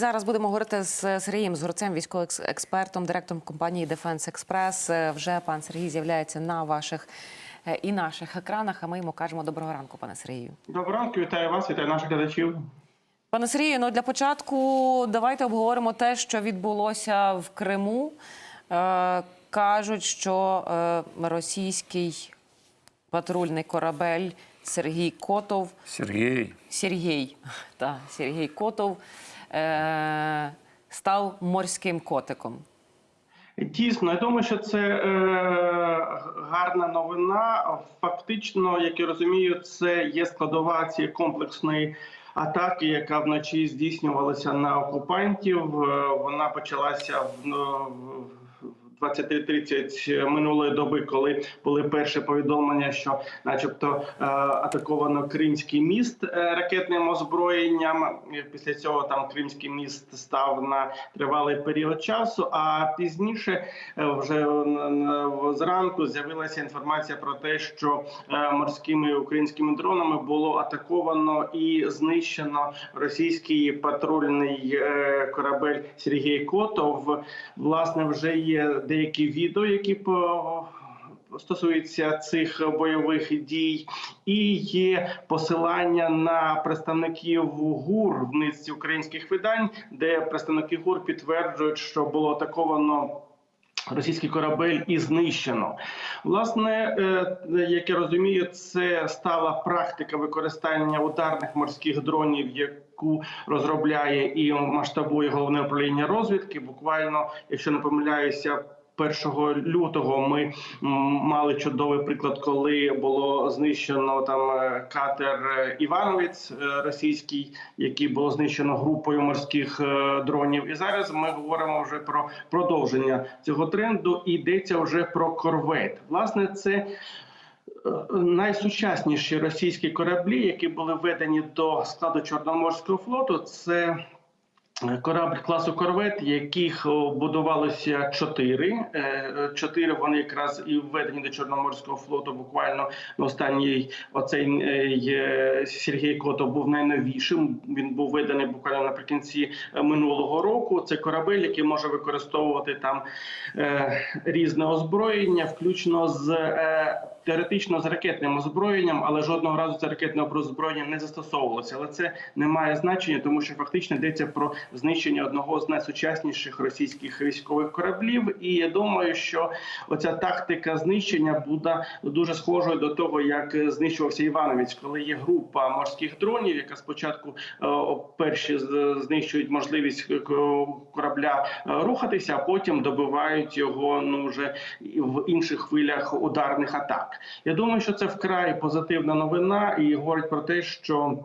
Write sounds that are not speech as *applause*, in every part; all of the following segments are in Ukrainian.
Зараз будемо говорити з Сергієм Згорцем, військовим експертом, директором компанії Defense Express. Е, Вже пан Сергій з'являється на ваших е, і наших екранах. А ми йому кажемо доброго ранку, пане Сергію. Доброго ранку, вітаю вас, вітаю наших глядачів. Пане Сергію, ну для початку давайте обговоримо те, що відбулося в Криму. Е, кажуть, що е, російський патрульний корабель Сергій Котов Сергій, Сергій, *laughs* та, Сергій Котов е, став морським котиком. Дійсно, я думаю, що це е, гарна новина. Фактично, як я розумію, це є складова цієї комплексної атаки, яка вночі здійснювалася на окупантів. Е, Вона почалася в. ну, в 23.30 минулої доби, коли були перші повідомлення, що, начебто, е, атаковано Кримський міст е, ракетним озброєнням. Після цього там Кримський міст став на тривалий період часу. А пізніше, е, вже зранку, з'явилася інформація про те, що е, морськими українськими дронами було атаковано і знищено російський патрульний е, корабель Сергій Котов. Власне, вже є деякі відео, які по стосуються цих бойових дій, і є посилання на представників ГУР в низці українських видань, де представники ГУР підтверджують, що було атаковано. Російський корабель і знищено. Власне, е, як я розумію, це стала практика використання ударних морських дронів, яку розробляє і масштабує головне управління розвідки. Буквально, якщо не помиляюся. 1 лютого ми мали чудовий приклад, коли було знищено там е, катер е, Івановець е, російський, який було знищено групою морських дронів. І зараз ми говоримо вже про продовження цього тренду. І йдеться вже про корвет. Власне, це найсучасніші російські кораблі, які були введені до складу Чорноморського флоту. Це Корабль класу корвет, яких будувалося чотири. Е, Чотири вони якраз і введені до Чорноморського флоту. Буквально останній оцей е, Сергій Котов був найновішим. Він був введений буквально наприкінці е, минулого року. Це корабель, який може використовувати там різне озброєння, включно з теоретично з ракетним озброєнням, але жодного разу це ракетне озброєння не застосовувалося. Але це не має значення, тому що фактично йдеться про знищення одного з найсучасніших російських військових кораблів. І я думаю, що оця тактика знищення буде дуже схожою до того, як знищувався Івановець, коли є група морських дронів, яка спочатку е, перші знищують можливість е, корабля е, рухатися, а потім добивають його ну вже в інших хвилях ударних атак. Я думаю, що це вкрай позитивна новина і говорить про те, що.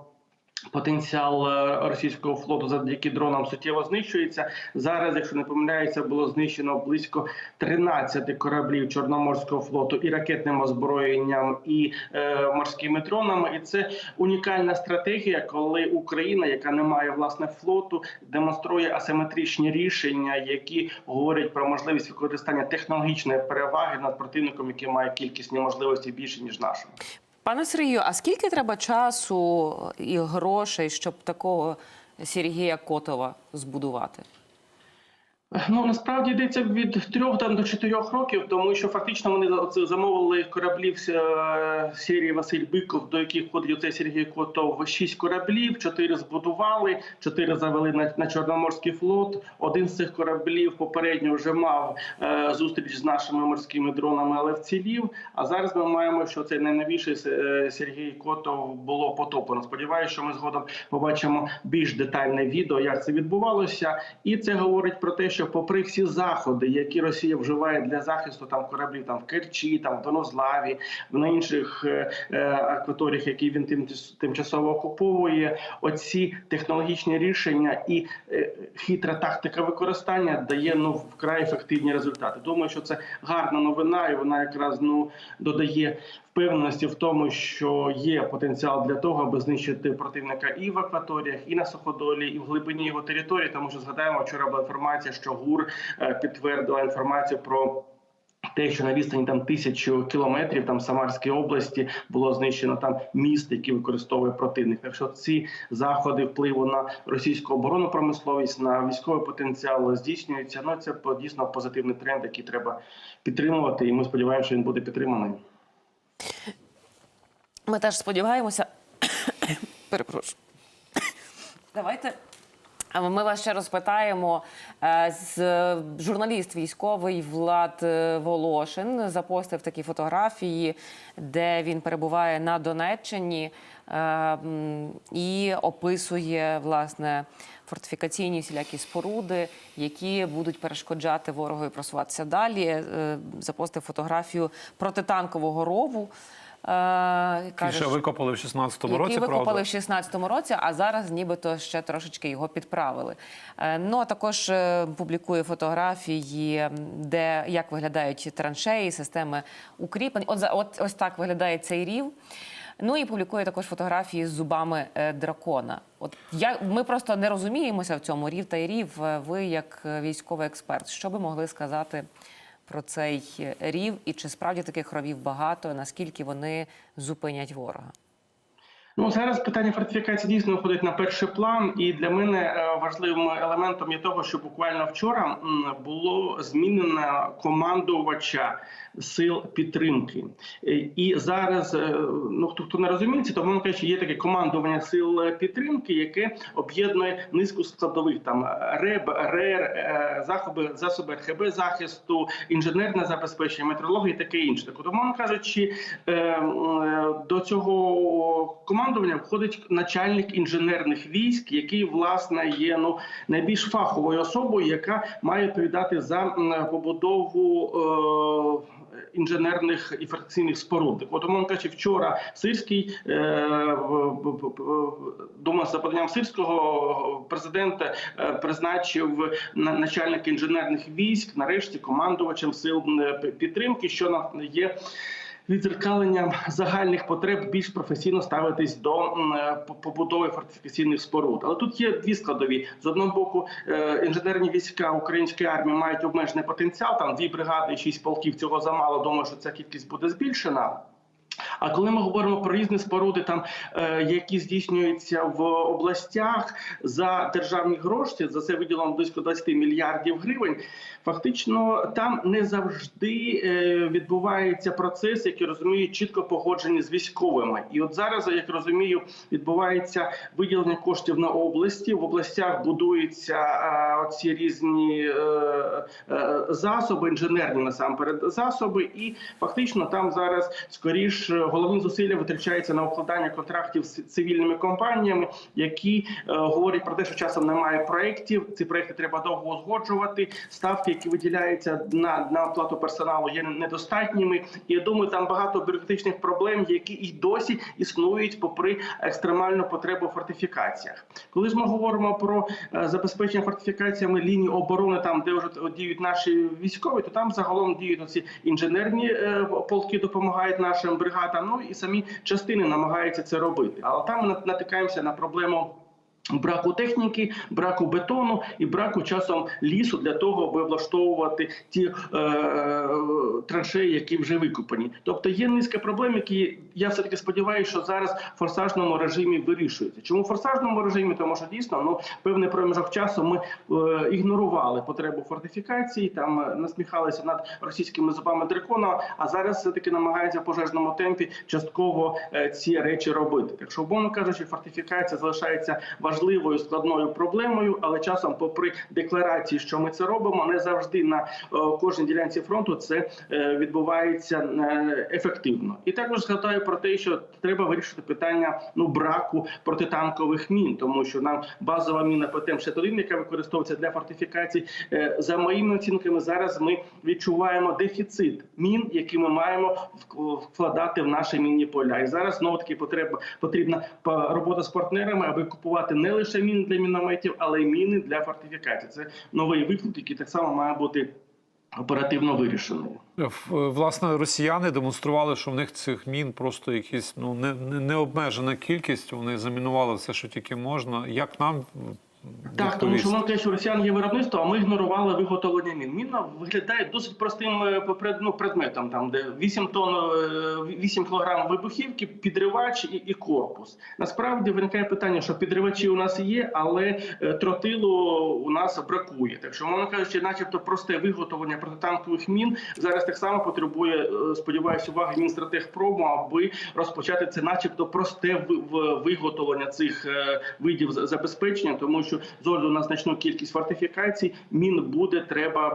Потенціал е, російського флоту завдяки дронам суттєво знищується. Зараз, якщо не помиляюся, було знищено близько 13 кораблів Чорноморського флоту і ракетним озброєнням, і е, морськими дронами. І це унікальна стратегія, коли Україна, яка не має власне флоту, демонструє асиметричні рішення, які говорять про можливість використання технологічної переваги над противником, який має кількісні можливості більше ніж нашим. Пане Сергію, а скільки треба часу і грошей, щоб такого Сергія Котова збудувати? Ну насправді йдеться від трьох до чотирьох років, тому що фактично вони замовили кораблів серії Василь Биков, до яких входить оцей Сергій Котов. Шість кораблів, чотири збудували, чотири завели на, на Чорноморський флот. Один з цих кораблів попередньо вже мав е, зустріч з нашими морськими дронами, але вцілів. А зараз ми маємо, що цей найновіший е, Сергій Котов було потоплено. Сподіваюся, що ми згодом побачимо більш детальне відео, як це відбувалося, і це говорить про те, що попри всі заходи, які Росія вживає для захисту там кораблів, там в Керчі, там в Донозлаві, на інших е, е, акваторіях, які він тим тимчасово окуповує, оці технологічні рішення і е, хитра тактика використання дає ну вкрай ефективні результати. Думаю, що це гарна новина, і вона якраз ну додає впевненості в тому, що є потенціал для того, аби знищити противника і в акваторіях, і на суходолі, і в глибині його території. Тому що згадаємо, вчора була інформація, що ГУР е, підтвердила інформацію про. Те, що на відстані там тисячу кілометрів, там Самарській області було знищено там міст, який використовує противник. Так що ці заходи впливу на російську оборонну промисловість, на військовий потенціал здійснюються. Ну це дійсно позитивний тренд, який треба підтримувати, і ми сподіваємося, що він буде підтриманий. Ми теж сподіваємося. *coughs* Перепрошую. Давайте. Ми вас ще розпитаємо. Е, З журналіст військовий Влад е, Волошин запостив такі фотографії, де він перебуває на Донеччині е, і описує власне фортифікаційні всілякі споруди, які будуть перешкоджати ворогові просуватися далі. Запостив фотографію протитанкового рову. Е, Який каже, ще що- викопали в 16-му який році, викопали в 16-му році, а зараз нібито ще трошечки його підправили. Е, Ну а також е, публікує фотографії, де як виглядають траншеї, системи укріплень. От, от ось так виглядає цей рів. Ну і публікує також фотографії з зубами дракона. От я ми просто не розуміємося в цьому рів та рів. Ви як військовий експерт, що би могли сказати про цей рів, і чи справді таких ровів багато? Наскільки вони зупинять ворога? Ну зараз питання фортифікації дійсно виходить на перший план, і для мене е, важливим елементом є того, що буквально вчора було змінено командувача сил підтримки. Е, І зараз, е, ну хто хто не розуміється, то мовно кажучи, є таке командування сил підтримки, яке об'єднує низку складових там РЕБ, РЕР, е, засоби, РХБ захисту, інженерне забезпечення, метрологія і таке інше. От, кажучи, до цього командування входить начальник інженерних військ, який власне є ну найбільш фаховою особою, яка має відповідати за побудову. Е, Інженерних і фортифікаційних споруд. От, умовно кажучи, вчора Сирський е, думаю, за поданням сирського президента е, призначив на- начальника інженерних військ, нарешті командувачем сил е, підтримки, що є відзеркаленням загальних потреб більш професійно ставитись до е, по- побудови фортифікаційних споруд. Але тут є дві складові: з одного боку, е, інженерні війська української армії мають обмежений потенціал. Там дві бригади, шість полків цього замало. Думаю, що ця кількість буде збільшена. А коли ми говоримо про різні споруди, там е, які здійснюються в областях за державні гроші, за це виділено близько 20 мільярдів гривень. Фактично, там не завжди е, відбувається процес, який розумію, чітко погоджені з військовими. І от зараз, як розумію, відбувається виділення коштів на області. В областях будуються е, ці різні засоби, інженерні насамперед засоби, і фактично там зараз скоріш головні зусилля витрачаються на укладання контрактів з цивільними компаніями, які е, говорять про те, що часом немає проєктів. Ці проєкти треба довго узгоджувати. Ставки, які виділяються на, на оплату персоналу, є недостатніми. І я думаю, там багато бюрократичних проблем, які і досі існують, попри екстремальну потребу в фортифікаціях. Коли ж ми говоримо про е, забезпечення фортифікаціями лінії оборони, там де вже діють наші військові, то там загалом діють ці інженерні е, полки, допомагають нашим бригадам. Ну і самі частини намагаються це робити. Але там ми натикаємося на проблему. Браку техніки, браку бетону і браку часом лісу для того, аби облаштовувати ті е, е, траншеї, які вже викопані. Тобто є низка проблем, які я все таки сподіваюся, що зараз в форсажному режимі вирішуються. Чому в форсажному режимі? Тому що дійсно ну певний проміжок часу ми е, ігнорували потребу фортифікації, там е, насміхалися над російськими зубами дракона. А зараз все таки намагаються в пожежному темпі частково е, ці речі робити. Так що, умовно кажучи, фортифікація залишається важливою складною проблемою, але часом, попри декларації, що ми це робимо, не завжди на е, кожній ділянці фронту це е, відбувається е, ефективно. І також згадаю про те, що треба вирішити питання ну браку протитанкових мін, тому що нам базова міна ПТМ-61, яка використовується для фортифікацій, за моїми оцінками, зараз ми відчуваємо дефіцит мін, які ми маємо вкладати в наші мінні поля. І зараз знову таки потреба потрібна робота з партнерами, аби купувати не лише міни для мінометів, але й міни для фортифікацій. Це новий виклик, який так само має бути оперативно вирішений. Власне, росіяни демонстрували, що в них цих мін просто якісь ну не, не, необмежена кількість. Вони замінували все, що тільки можна. Як нам Так, тому що ми кажуть, що росіян є виробництво, а ми ігнорували виготовлення мін. Міна виглядає досить простим е, ну, предметом, там де 8 тонн, е, 8 кілограм вибухівки, підривач і, і корпус. Насправді виникає питання, що підривачі у нас є, але е, тротилу у нас бракує. Так що, мовно кажучи, начебто просте виготовлення протитанкових мін зараз так само потребує, е, сподіваюся, уваги Мінстратегпрому, аби розпочати це, начебто, просте ви- виготовлення цих е, видів забезпечення, тому що з огляду на значну кількість фортифікацій мін буде треба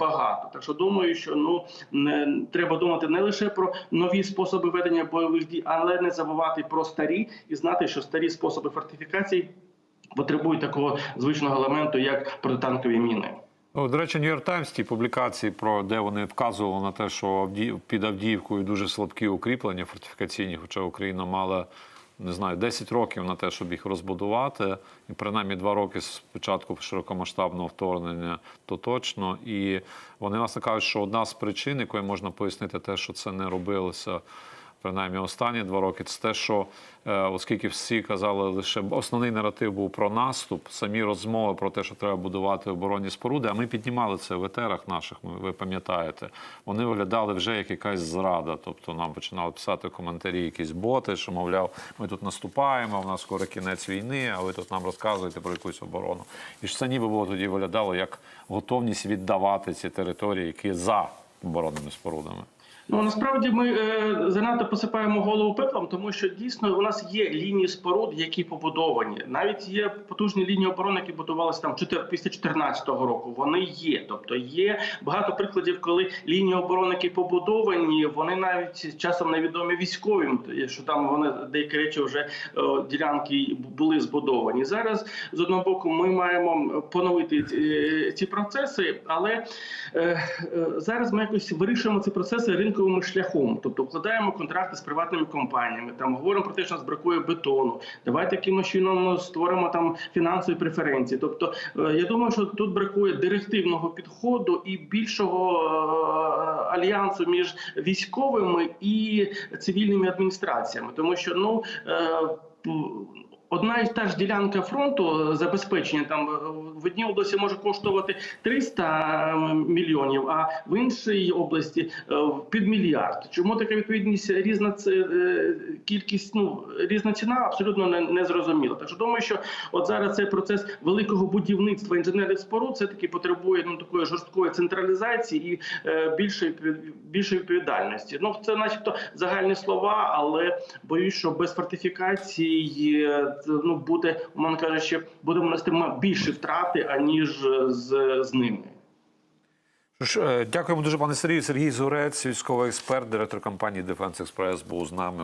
багато. Так що думаю, що ну не треба думати не лише про нові способи ведення бойових дій, але не забувати про старі і знати, що старі способи фортифікацій потребують такого звичного елементу, як протитанкові міни. Ну, До речі, Нью-Йорк Таймс ті публікації, про де вони вказували на те, що під Авдіївкою дуже слабкі укріплення фортифікаційні, хоча Україна мала не знаю 10 років на те, щоб їх розбудувати, і принаймні два роки з початку широкомасштабного вторгнення, то точно. І вони власне кажуть, що одна з причин, якою можна пояснити те, що це не робилося. Принаймні останні два роки це те, що е, оскільки всі казали лише основний наратив був про наступ, самі розмови про те, що треба будувати оборонні споруди. А ми піднімали це в етерах наших. Ви пам'ятаєте, вони виглядали вже як якась зрада. Тобто нам починали писати коментарі, якісь боти, що мовляв, ми тут наступаємо, в нас скоро кінець війни, а ви тут нам розказуєте про якусь оборону. І ж це ніби було тоді виглядало як готовність віддавати ці території, які за оборонними спорудами. Ну насправді ми е, занадто посипаємо голову пеплом, тому що дійсно у нас є лінії споруд, які побудовані. Навіть є потужні лінії оборони, які будувалися там після 2014 року. Вони є. Тобто є багато прикладів, коли лінії оборони, які побудовані, вони навіть часом невідомі військовим, що там вони деякі речі вже е, ділянки були збудовані. Зараз з одного боку ми маємо поновити ці, ці процеси, але е, е, зараз ми якось вирішуємо ці процеси ринковим шляхом, тобто вкладаємо контракти з приватними компаніями, там говоримо про те, що нас бракує бетону. Давайте якимось чином створимо там фінансові преференції. Тобто, е, я думаю, що тут бракує директивного підходу і більшого е, альянсу між військовими і цивільними адміністраціями, тому що ну. Одна і та ж ділянка фронту е, забезпечення там е, в одній області може коштувати 300 мільйонів, а в іншій області е, під мільярд. Чому така відповідність різна це кількість? Ну різна ціна абсолютно не, не зрозуміла. Так що думаю, що от зараз цей процес великого будівництва інженерних споруд все таки потребує ну такої жорсткої централізації і е, більшої більшої відповідальності. Ну це, начебто, загальні слова, але боюсь, що без фортифікацій це, ну буде, умовно кажучи, будемо нести більші втрати аніж з, з ними. Е, Дякуємо дуже, пане Сергію. Сергій Зурець, військовий експерт, директор компанії Defense Express був з нами.